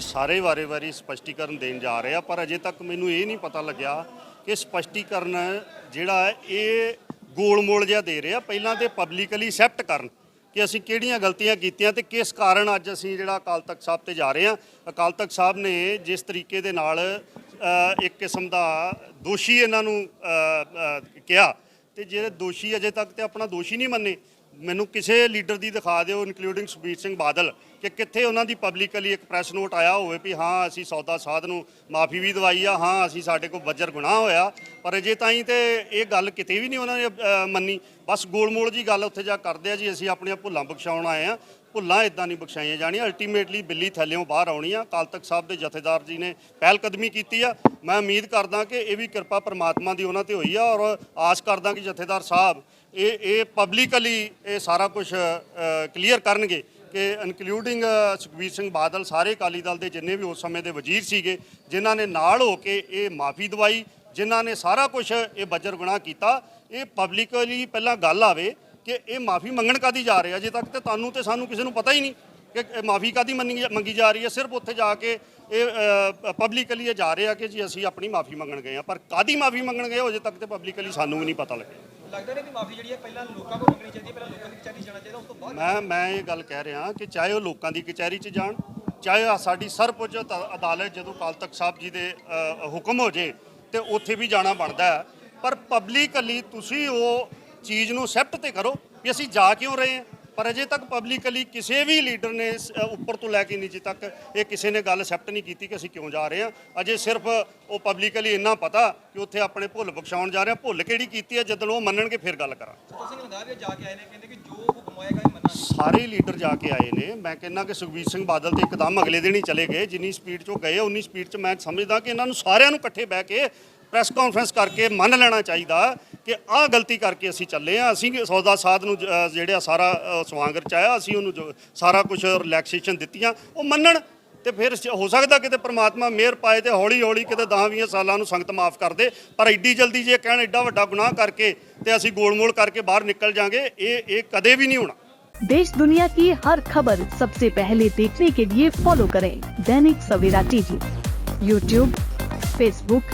ਸਾਰੇ ਵਾਰੇ-ਵਾਰੀ ਸਪਸ਼ਟੀਕਰਨ ਦੇਣ ਜਾ ਰਹੇ ਆ, ਪਰ ਅਜੇ ਤੱਕ ਮੈਨੂੰ ਇਹ ਨਹੀਂ ਪਤਾ ਲੱਗਿਆ ਕਿ ਸਪਸ਼ਟੀਕਰਨ ਜਿਹੜਾ ਇਹ ਗੋਲ-ਮੋਲ ਜਿਹਾ ਦੇ ਰਿਹਾ। ਪਹਿਲਾਂ ਤੇ ਪਬਲਿਕਲੀ ਐਕਸੈਪਟ ਕਰਨ ਕਿ ਅਸੀਂ ਕਿਹੜੀਆਂ ਗਲਤੀਆਂ ਕੀਤੀਆਂ ਤੇ ਕਿਸ ਕਾਰਨ ਅੱਜ ਅਸੀਂ ਜਿਹੜਾ ਅਕਾਲ ਤਖਤ ਸਾਹਿਬ ਤੇ ਜਾ ਰਹੇ ਹਾਂ। ਅਕਾਲ ਤਖਤ ਸਾਹਿਬ ਨੇ ਜਿਸ ਤਰੀਕੇ ਦੇ ਨਾਲ ਇੱਕ ਕਿਸਮ ਦਾ ਦੋਸ਼ੀ ਇਹਨਾਂ ਨੂੰ ਕਿਹਾ। ਤੇ ਜਿਹੜੇ ਦੋਸ਼ੀ ਅਜੇ ਤੱਕ ਤੇ ਆਪਣਾ ਦੋਸ਼ੀ ਨਹੀਂ ਮੰਨੇ ਮੈਨੂੰ ਕਿਸੇ ਲੀਡਰ ਦੀ ਦਿਖਾ ਦਿਓ ਇਨਕਲੂਡਿੰਗ ਸੁਖਬੀਰ ਸਿੰਘ ਬਾਦਲ, ਕਿ ਕਿੱਥੇ ਉਹਨਾਂ ਦੀ ਪਬਲਿਕਲੀ ਇੱਕ ਪ੍ਰੈਸ ਨੋਟ ਆਇਆ ਹੋਵੇ ਵੀ ਹਾਂ, ਅਸੀਂ ਸੌਦਾ ਸਾਧ ਨੂੰ ਮਾਫੀ ਵੀ ਦਵਾਈ ਆ, ਹਾਂ, ਅਸੀਂ ਸਾਡੇ ਕੋਲ ਬੱਜਰ ਗੁਨਾਹ ਹੋਇਆ, ਪਰ ਅਜੇ ਤਾਈਂ ਤੇ ਇਹ ਗੱਲ ਕਿਤੇ ਵੀ ਨਹੀਂ ਉਹਨਾਂ ਨੇ ਮੰਨੀ। ਬਸ ਗੋਲਮੋਲ ਜੀ ਗੱਲ ਉੱਥੇ ਜਾ ਕਰਦੇ ਆ ਜੀ, ਅਸੀਂ ਆਪਣੀਆਂ ਭੁੱਲਾਂ ਬਖਸ਼ਾਉਣ ਆਏ ਆ। ਭੁੱਲਾਂ ਇਦਾਂ ਨਹੀਂ ਬਖਸ਼ਾਈਆਂ ਜਾਣੀਆਂ। ਅਲਟੀਮੇਟਲੀ ਬਿੱਲੀ ਥੱਲਿਓਂ ਬਾਹਰ ਆਉਣੀ ਆ ਅਕਾਲ ਤਖਤ ਸਾਹਿਬ ਦੇ ਜਥੇਦਾਰ ਜੀ ਨੇ ਪਹਿਲ ਕਦਮੀ ਕੀਤੀ ਆ। ਮੈਂ ਉਮੀਦ ਕਰਦਾ ਕਿ ਇਹ ਵੀ ਕਿਰਪਾ ਪਰਮਾਤਮਾ ਦੀ ਉਹਨਾਂ ਤੇ ਹੋਈ ਆ ਔਰ ਆਸ ਕਰਦਾ ਕਿ ਜਥੇਦਾਰ ਸਾਹਿਬ ਇਹ ਇਹ ਪਬਲਿਕਲੀ ਇਹ ਸਾਰਾ ਕੁਝ ਕਲੀਅਰ ਕਰਨਗੇ ਕਿ ਇਨਕਲੂਡਿੰਗ ਸੁਖਬੀਰ ਸਿੰਘ ਬਾਦਲ ਸਾਰੇ ਅਕਾਲੀ ਦਲ ਦੇ ਜਿੰਨੇ ਵੀ ਉਸ ਸਮੇਂ ਦੇ ਵਜ਼ੀਰ ਸੀਗੇ, ਜਿਨ੍ਹਾਂ ਨੇ ਨਾਲ ਹੋ ਕੇ ਇਹ ਮਾਫੀ ਦਵਾਈ, ਜਿਨ੍ਹਾਂ ਨੇ ਸਾਰਾ ਕੁਝ ਇਹ ਬੱਜਰ ਗੁਨਾਹ ਕੀਤਾ। ਇਹ ਪਬਲਿਕਲੀ ਪਹਿਲਾਂ ਗੱਲ ਆਵੇ ਕਿ ਇਹ ਮਾਫੀ ਮੰਗਣ ਕਾਦੀ ਜਾ ਰਹੇ ਆ? ਅਜੇ ਤੱਕ ਤੇ ਤੁਹਾਨੂੰ ਤੇ ਸਾਨੂੰ ਕਿਸੇ ਨੂੰ ਪਤਾ ਹੀ ਨਹੀਂ ਕਿ ਮਾਫੀ ਕਾਦੀ ਮੰਗੀ ਜਾ ਰਹੀ ਹੈ। ਸਿਰਫ ਉੱਥੇ ਜਾ ਕੇ ਇਹ ਪਬਲਿਕਲੀ ਇਹ ਜਾ ਰਹੇ ਆ ਕਿ ਜੀ ਅਸੀਂ ਆਪਣੀ ਮਾਫੀ ਮੰਗਣ ਗਏ ਆ। ਪਰ ਕਾਦੀ ਮਾਫੀ ਮੰਗਣ ਗਏ ਹੋ, ਅਜੇ ਤੱਕ ਤੇ ਪਬਲਿਕਲੀ ਸਾਨੂੰ ਵੀ ਨਹੀਂ ਪਤਾ ਲੱਗਿਆ। ਲੱਗਦਾ ਨਹੀਂ ਵੀ ਮਾਫੀ ਜਿਹੜੀ ਹੈ ਪਹਿਲਾਂ ਲੋਕਾਂ ਕੋਲ ਮੰਗਣੀ ਚਾਹੀਦੀ ਹੈ ਪਹਿਲਾਂ ਲੋਕਾਂ ਦੀ ਕਚਹਿਰੀ ਜਾਣਾ ਚਾਹੀਦਾ ਉਸ ਤੋਂ ਬਾਅਦ ਮੈਂ ਮੈਂ ਇਹ ਗੱਲ ਕਹਿ ਰਿਹਾ ਕਿ ਚਾਹੇ ਉਹ ਲੋਕਾਂ ਦੀ ਕਚਹਿਰੀ 'ਚ ਜਾਣ ਚਾਹੇ ਸਾਡੀ ਸਰਪੁੱਜ ਅਦਾ- ਅਦਾਲਤ ਜਦੋਂ ਅਕਾਲ ਤਖਤ ਸਾਹਿਬ ਜੀ ਦੇ ਹੁਕਮ ਹੋ ਜੇ ਤੇ ਉੱਥੇ ਵੀ ਜਾਣਾ ਬਣਦਾ ਪਰ ਪਬਲਿਕਲੀ ਤੁਸੀਂ ਉਹ ਚੀਜ਼ ਨੂੰ ਐਕਸੈਪਟ ਤੇ ਕਰੋ ਵੀ ਅਸੀਂ ਜਾ ਕਿਉਂ ਰਹੇ ਹਾਂ। ਪਰ ਅਜੇ ਤੱਕ ਪਬਲਿਕਲੀ ਕਿਸੇ ਵੀ ਲੀਡਰ ਨੇ ਉੱਪਰ ਤੋਂ ਲੈ ਕੇ ਨੀਚੇ ਤੱਕ ਇਹ ਕਿਸੇ ਨੇ ਗੱਲ ਐਕਸੈਪਟ ਨਹੀਂ ਕੀਤੀ ਕਿ ਅਸੀਂ ਕਿਉਂ ਜਾ ਰਹੇ ਹਾਂ। ਅਜੇ ਸਿਰਫ ਉਹ ਪਬਲਿਕਲੀ ਇੰਨਾ ਪਤਾ ਕਿ ਉੱਥੇ ਆਪਣੇ ਭੁੱਲ ਬਖਸ਼ਾਉਣ ਜਾ ਰਹੇ ਹਾਂ। ਭੁੱਲ ਕਿਹੜੀ ਕੀਤੀ ਹੈ ਜਦੋਂ ਉਹ ਮੰਨਣਗੇ ਫਿਰ ਗੱਲ ਕਰਾਂ ਸਿੰਘ ਲੰਗਾ ਵੀ ਜਾ ਕੇ ਆਏ ਨੇ ਕਹਿੰਦੇ ਕਿ ਜੋ ਹੁਕਮ ਹੋਏਗਾ ਇਹ ਮੰਨਾਂਗੇ। ਸਾਰੇ ਲੀਡਰ ਜਾ ਕੇ ਆਏ ਨੇ। ਮੈਂ ਕਹਿੰਦਾ ਕਿ ਸੁਖਬੀਰ ਸਿੰਘ ਬਾਦਲ ਤੇ ਇੱਕਦਮ ਅਗਲੇ ਦਿਨ ਹੀ ਚਲੇ ਗਏ। ਜਿੰਨੀ ਸਪੀਡ 'ਚੋਂ ਗਏ ਉਨੀ ਸਪੀਡ 'ਚ ਮੈਂ ਸਮਝਦਾ ਕਿ ਇਹਨਾਂ ਨੂੰ ਸਾਰਿਆਂ ਨੂੰ ਇਕੱਠੇ ਬਹਿ ਕੇ ਪ੍ਰੈਸ ਕਾਨਫਰੰਸ ਕਰਕੇ ਮੰਨ ਲੈਣਾ ਚਾਹੀਦਾ ਕਿ ਆਹ ਗਲਤੀ ਕਰਕੇ ਅਸੀਂ ਚੱਲੇ ਆ ਅਸੀਂ ਸੌਦਾ ਸਾਧ ਨੂੰ ਜ- ਅ, ਜਿਹੜਾ ਸਾਰਾ ਅ, ਸਵਾਂਗ ਰਚਾਇਆ ਅਸੀਂ ਉਹਨੂੰ ਜੋ- ਸਾਰਾ ਕੁਝ ਰਿਲੈਕਸੇਸ਼ਨ ਦਿੱਤੀਆਂ ਉਹ ਮੰਨਣ ਤੇ ਫਿਰ ਸ- ਹੋ ਸਕਦਾ ਕਿਤੇ ਪ੍ਰਮਾਤਮਾ ਮਿਹਰ ਪਾਏ ਤੇ ਹੌਲੀ ਹੌਲੀ ਕਿਤੇ 10-20 ਸਾਲਾਂ ਨੂੰ ਸੰਗਤ ਮਾਫ ਕਰ ਦੇ ਪਰ ਐਡੀ ਜਲਦੀ ਜੇ ਕਹਿਣ ਐਡਾ ਵੱਡਾ ਗੁਨਾਹ ਕਰਕੇ ਤੇ ਅਸੀਂ ਗੋਲਮੋਲ ਕਰਕੇ ਬਾਹਰ ਨਿਕਲ ਜਾਾਂਗੇ ਇਹ ਇਹ ਕਦੇ ਵੀ ਨਹੀਂ ਹੋਣਾ देश दुनिया की हर खबर सबसे पहले देखने के लिए फॉलो करें Dainik Savera TV YouTube Facebook